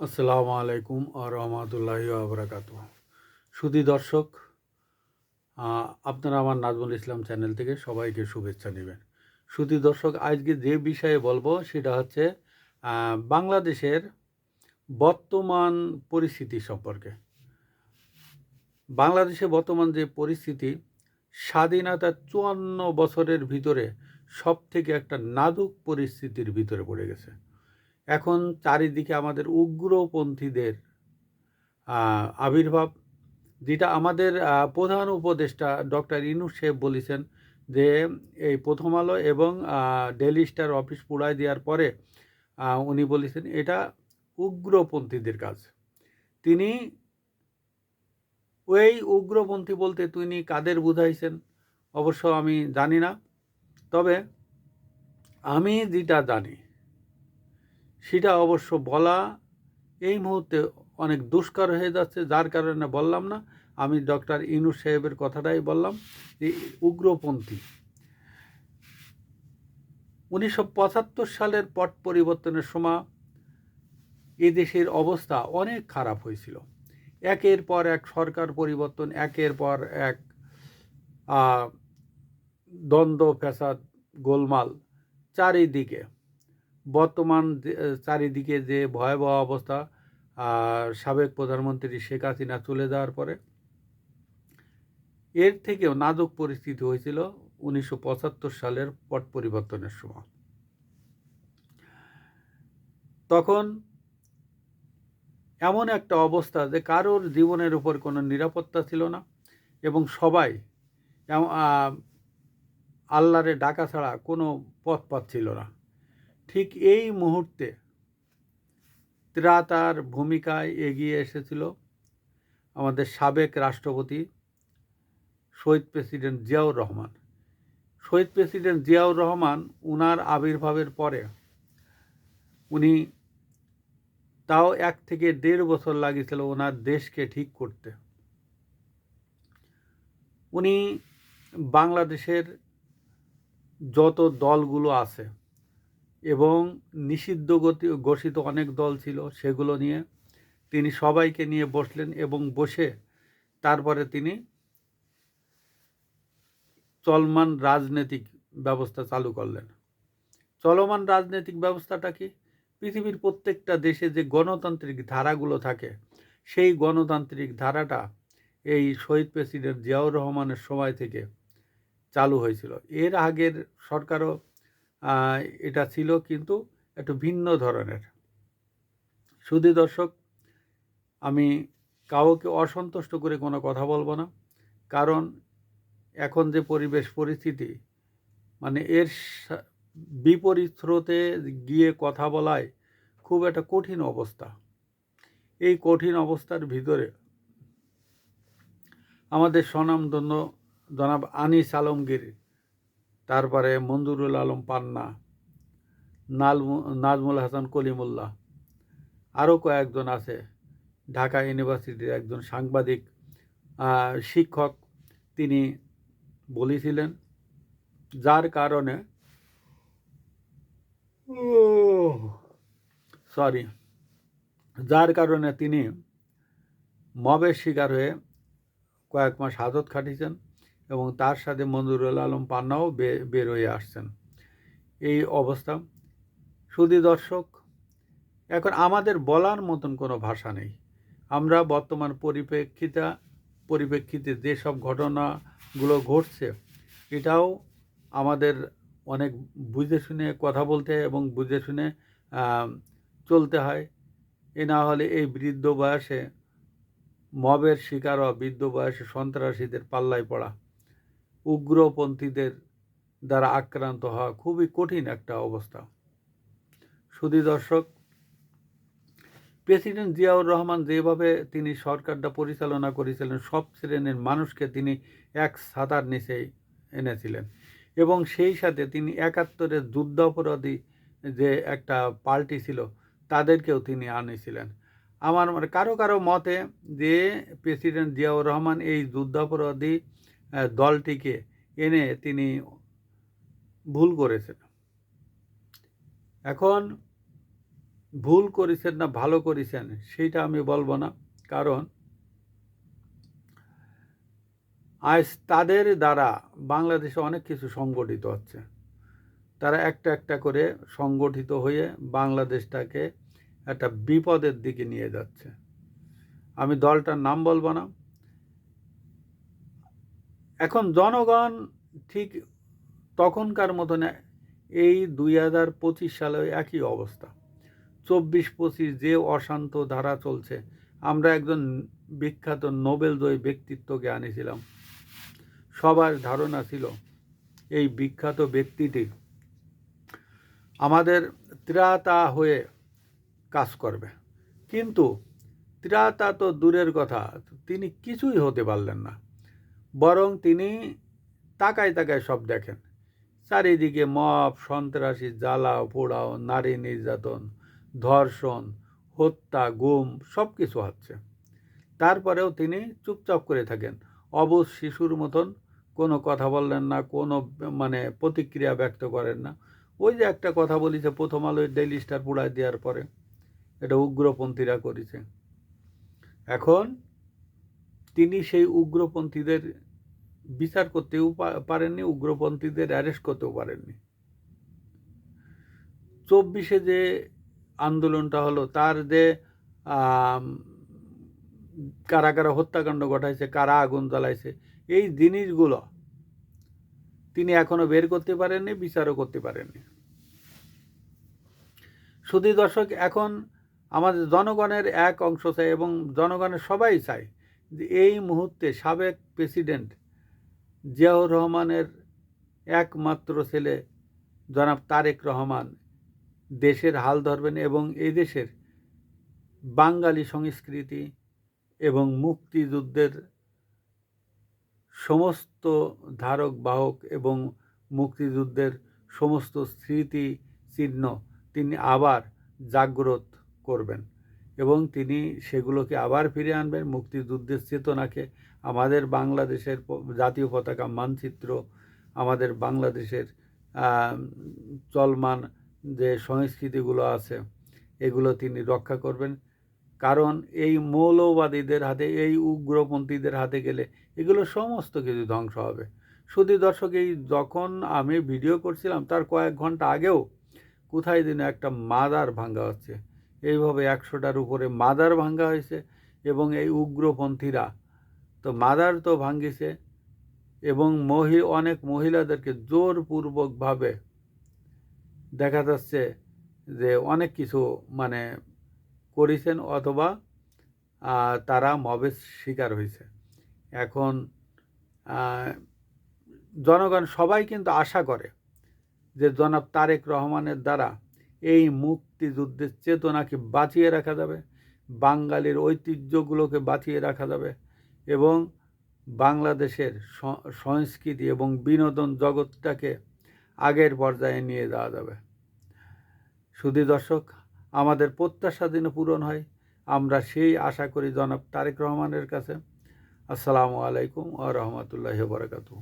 আসসালামু আলাইকুম আ রহমতুল্লাহি আবরাকাত সুধী দর্শক আপনারা আমার নাজমুল ইসলাম চ্যানেল থেকে সবাইকে শুভেচ্ছা নেবেন। সুধী দর্শক, আজকে যে বিষয়ে বলব সেটা হচ্ছে বাংলাদেশের বর্তমান পরিস্থিতি সম্পর্কে। বাংলাদেশে বর্তমান যে পরিস্থিতি স্বাধীনতার চুয়ান্ন বছরের ভিতরে সব থেকে একটা নাজুক পরিস্থিতির ভিতরে পড়ে গেছে। এখন চারিদিকে আমাদের উগ্রপন্থীদের আবির্ভাব, যেটা আমাদের প্রধান উপদেষ্টা ডক্টর ইনু শেফ বলেছেন যে এই প্রথম আলো এবং ডেলি স্টার অফিস পুড়ায় দেওয়ার পরে উনি বলেছেন এটা উগ্রপন্থীদের কাজ। তিনি ওই উগ্রপন্থী বলতে তিনি কাদের বুঝাইছেন, অবশ্য আমি জানি না, তবে আমি যেটা জানি সেটা অবশ্য বলা এই মুহূর্তে অনেক দুষ্কর হয়ে যাচ্ছে, যার কারণে বললাম না। আমি ডক্টর ইনুস সাহেবের কথাটাই বললাম যে, উগ্রপন্থী। উনিশশো পঁচাত্তর সালের পট পরিবর্তনের সময় এ দেশের অবস্থা অনেক খারাপ হয়েছিল। একের পর এক সরকার পরিবর্তন, একের পর এক দ্বন্দ্ব, ফ্যাসাদ, গোলমাল চারিদিকে। বর্তমান চারিদিকে যে ভয়াবহ অবস্থা সাবেক প্রধানমন্ত্রী শেখ হাসিনা চলে যাওয়ার পরে, এর থেকেও নাজুক পরিস্থিতি হয়েছিল উনিশশো পঁচাত্তর সালের পট পরিবর্তনের সময়। তখন এমন একটা অবস্থা যে কারোর জীবনের উপর কোনো নিরাপত্তা ছিল না এবং সবাই আল্লাহরে ডাকা ছাড়া কোনো পথ পাচ্ছিল না। ঠিক এই মুহূর্তে ত্রাতার ভূমিকায় এগিয়ে এসেছিল আমাদের সাবেক রাষ্ট্রপতি শহীদ প্রেসিডেন্ট জিয়াউর রহমান। শহীদ প্রেসিডেন্ট জিয়াউর রহমান উনার আবির্ভাবের পরে উনি তাও এক থেকে দেড় বছর লাগিয়েছিল ওনার দেশকে ঠিক করতে। উনি বাংলাদেশের যত দলগুলো আছে এবং নিষিদ্ধ গতি, ঘোষিত অনেক দল ছিল সেগুলো নিয়ে তিনি সবাইকে নিয়ে বসলেন এবং বসে তারপরে তিনি চলমান রাজনৈতিক ব্যবস্থা চালু করলেন। চলমান রাজনৈতিক ব্যবস্থাটা কি? পৃথিবীর প্রত্যেকটা দেশে যে গণতান্ত্রিক ধারাগুলো থাকে, সেই গণতান্ত্রিক ধারাটা এই শহীদ প্রেসিডেন্ট জিয়াউর রহমানের সময় থেকে চালু হয়েছিল। এর আগের সরকারও এটা ছিল কিন্তু একটু ভিন্ন ধরনের। শুধু দর্শক, আমি কাউকে অসন্তুষ্ট করে কোনো কথা বলব না। কারণ এখন যে পরিবেশ পরিস্থিতি মানে এর বিপরীত স্রোতে গিয়ে কথা বলায় খুব একটা কঠিন অবস্থা। এই কঠিন অবস্থার ভিতরে আমাদের স্বনামধন্য জনাব আনিস আলমগীর তারপরে মঞ্জুরুল আলম পান্না নাজমুল হাসান কলিমুল্লাহ, আরও কয়েকজন আছে, ঢাকা ইউনিভার্সিটির একজন সাংবাদিক শিক্ষক, তিনি বলেছিলেন, যার কারণে সরি যার কারণে তিনি মবের শিকার হয়ে কয়েক মাস হাজত খাটিয়েছেন। এবং তার সাথে মঞ্জুরুল আলম পান্নাও বে- বের হয়ে আসছেন। এই অবস্থা। শুধু দর্শক, এখন আমাদের বলার মতন কোনো ভাষা নেই। আমরা বর্তমান পরিপ্রেক্ষিতা, পরিপ্রেক্ষিতে যেসব ঘটনাগুলো ঘটছে, এটাও আমাদের অনেক বুঝে শুনে কথা বলতে এবং বুঝে শুনে চলতে হয়। এ না হলে এই বৃদ্ধ বয়সে মবের শিকার বৃদ্ধ বয়সে সন্ত্রাসীদের পাল্লায় পড়া। উগ্রপন্থীদের দ্বারা আক্রান্ত হওয়া খুবই কঠিন একটা অবস্থা। শুধু দর্শক, প্রেসিডেন্ট জিয়াউর রহমান যেভাবে তিনি সরকারটা পরিচালনা করেছিলেন, সব শ্রেণির মানুষকে তিনি এক ছাতার নিচে এনেছিলেন এবং সেই সাথে তিনি একাত্তরের যুদ্ধাপরাধী যে একটা পার্টি ছিল, তাদেরকেও তিনি আনেছিলেন। আমার মানে কারও কারও মতে যে প্রেসিডেন্ট জিয়াউর রহমান এই যুদ্ধাপরাধী দলটিকে এনে তিনি ভুল করেছেন। এখন ভুল করেছেন না, ভালো করেছেন, সেইটা আমি বলব না। কারণ আজ তাদের দ্বারা বাংলাদেশে অনেক কিছু সংগঠিত হচ্ছে। তারা একটা একটা করে সংগঠিত হয়ে বাংলাদেশটাকে একটা বিপদের দিকে নিয়ে যাচ্ছে। আমি দলটার নাম বলব না। এখন জনগণ ঠিক তখনকার মতন এই দুই হাজার পঁচিশ সালে একই অবস্থা। চব্বিশ পঁচিশ যে অশান্ত ধারা চলছে, আমরা একজন বিখ্যাত নোবেল জয়ী ব্যক্তিত্বকে আনেছিলাম। সবার ধারণা ছিল এই বিখ্যাত ব্যক্তিটি আমাদের ত্রাতা হয়ে কাজ করবে। কিন্তু ত্রাতা তো দূরের কথা, তিনি কিছুই হতে পারলেন না। বরং তিনি তাকায় তাকায় সব দেখেন। চারিদিকে মপ সন্ত্রাসী, জ্বালাও, পোড়াও, নারী নির্যাতন, ধর্ষণ, হত্যা, গুম সব কিছু হচ্ছে। তারপরেও তিনি চুপচাপ করে থাকেন। অবুজ শিশুর মতন, কোনো কথা বললেন না, কোনো মানে প্রতিক্রিয়া ব্যক্ত করেন না। ওই যে একটা কথা বলিছে, প্রথম আলোয় ডেইলি স্টার পুড়ায় দেওয়ার পরে। এটা উগ্রপন্থীরা করেছে। এখন তিনি সেই উগ্রপন্থীদের বিচার করতেও পারেননি, উগ্রপন্থীদের অ্যারেস্ট করতেও পারেননি। চব্বিশে যে আন্দোলনটা হলো, তার যে কারা কারা হত্যাকাণ্ড ঘটাইছে, কারা আগুন জ্বালাইছে, এই জিনিসগুলো তিনি এখনও বের করতে পারেননি, বিচারও করতে পারেননি। শুধু দর্শক, এখন আমাদের জনগণের এক অংশ চাই এবং জনগণের সবাই চায় যে এই মুহূর্তে সাবেক প্রেসিডেন্ট জিয়াউর রহমানের একমাত্র ছেলে জনাব তারেক রহমান দেশের হাল ধরবেন এবং এই দেশের বাঙালি সংস্কৃতি এবং মুক্তিযুদ্ধের সমস্ত ধারক বাহক এবং মুক্তিযুদ্ধের সমস্ত স্মৃতি চিহ্ন তিনি আবার জাগ্রত করবেন। এবং তিনি সেগুলোকে আবার ফিরে আনবেন, মুক্তিযুদ্ধের চেতনাকে। আমাদের বাংলাদেশের জাতীয় পতাকা মানচিত্র, আমাদের বাংলাদেশের চলমান যে সংস্কৃতিগুলো আছে, এগুলো তিনি রক্ষা করবেন। কারণ এই মৌলবাদীদের হাতে, এই উগ্রপন্থীদের হাতে গেলে এগুলো সমস্ত কিছু ধ্বংস হবে। শুধু দর্শক, এই যখন আমি ভিডিও করছিলাম, তার কয়েক ঘণ্টা আগেও কোথায় দিনে একটা মাদার ভাঙ্গা হচ্ছে। এইভাবে একশোটার উপরে মাদার ভাঙ্গা হয়েছে এবং এই উগ্রপন্থীরা। তো মাদার তো ভাঙ্গিছে এবং মহি, অনেক মহিলাদেরকে জোরপূর্বকভাবে দেখা যাচ্ছে যে অনেক কিছু মানে করেছেন অথবা তারা মবের শিকার হয়েছে। এখন জনগণ সবাই কিন্তু আশা করে যে জনাব তারেক রহমানের দ্বারা এই মুক্তিযুদ্ধের চেতনাকে বাঁচিয়ে রাখা যাবে, বাঙালির ঐতিহ্যগুলোকে বাঁচিয়ে রাখা যাবে এবং বাংলাদেশের সংস্কৃতি এবং বিনোদন জগৎটাকে আগের পর্যায়ে নিয়ে যাওয়া যাবে। শুধু দর্শক, আমাদের প্রত্যাশা যেন পূরণ হয়, আমরা সেই আশা করি জনাব তারেক রহমানের কাছে। আসসালামু আলাইকুম আ রহমতুল্লাহ বরকাতু